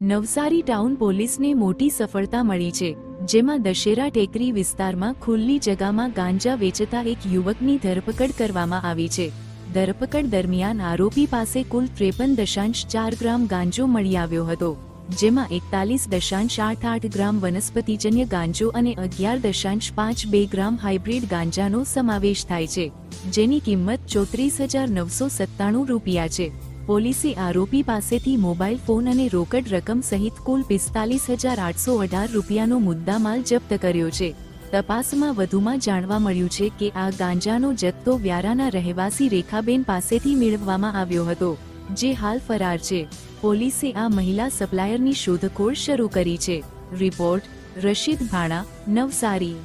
Navsari town પોલીસને મોટી સફળતા મળી છે, જેમાં દશેરા ટેકરી વિસ્તારમાં ખુલ્લી જગામાં ગાંજા વેચતા એક યુવકની ધરપકડ કરવામાં આવી છે. ધરપકડ દરમિયાન આરોપી પાસે કુલ ત્રેપન દશાંશ ચાર ગ્રામ ગાંજો મળી આવ્યો હતો, જેમાં એકતાલીસ દશાંશ આઠ આઠ ગ્રામ વનસ્પતિજન્ય ગાંજો અને અગિયાર દશાંશ પાંચ બે ગ્રામ હાઇબ્રિડ ગાંજાનો સમાવેશ થાય છે, જેની કિંમત ચોત્રીસ હજાર નવસો સત્તાણું રૂપિયા છે. પોલીસે આરોપી પાસેથી મોબાઈલ ફોન અને રોકડ રકમ સહિત કુલ પિસ્તાલીસ હજાર આઠસો અઢાર રૂપિયાનો મુદ્દામાલ જપ્ત કર્યો છે. તપાસમાં વધુમાં જાણવા મળ્યું છે કે આ ગાંજાનો જથ્થો વ્યારાના રહેવાસી રેખાબેન પાસેથી મેળવવામાં આવ્યો હતો, જે હાલ ફરાર છે. પોલીસે આ મહિલા સપ્લાયરની શોધખોળ શરૂ કરી છે. રિપોર્ટ, રશીદ ભાણા, નવસારી.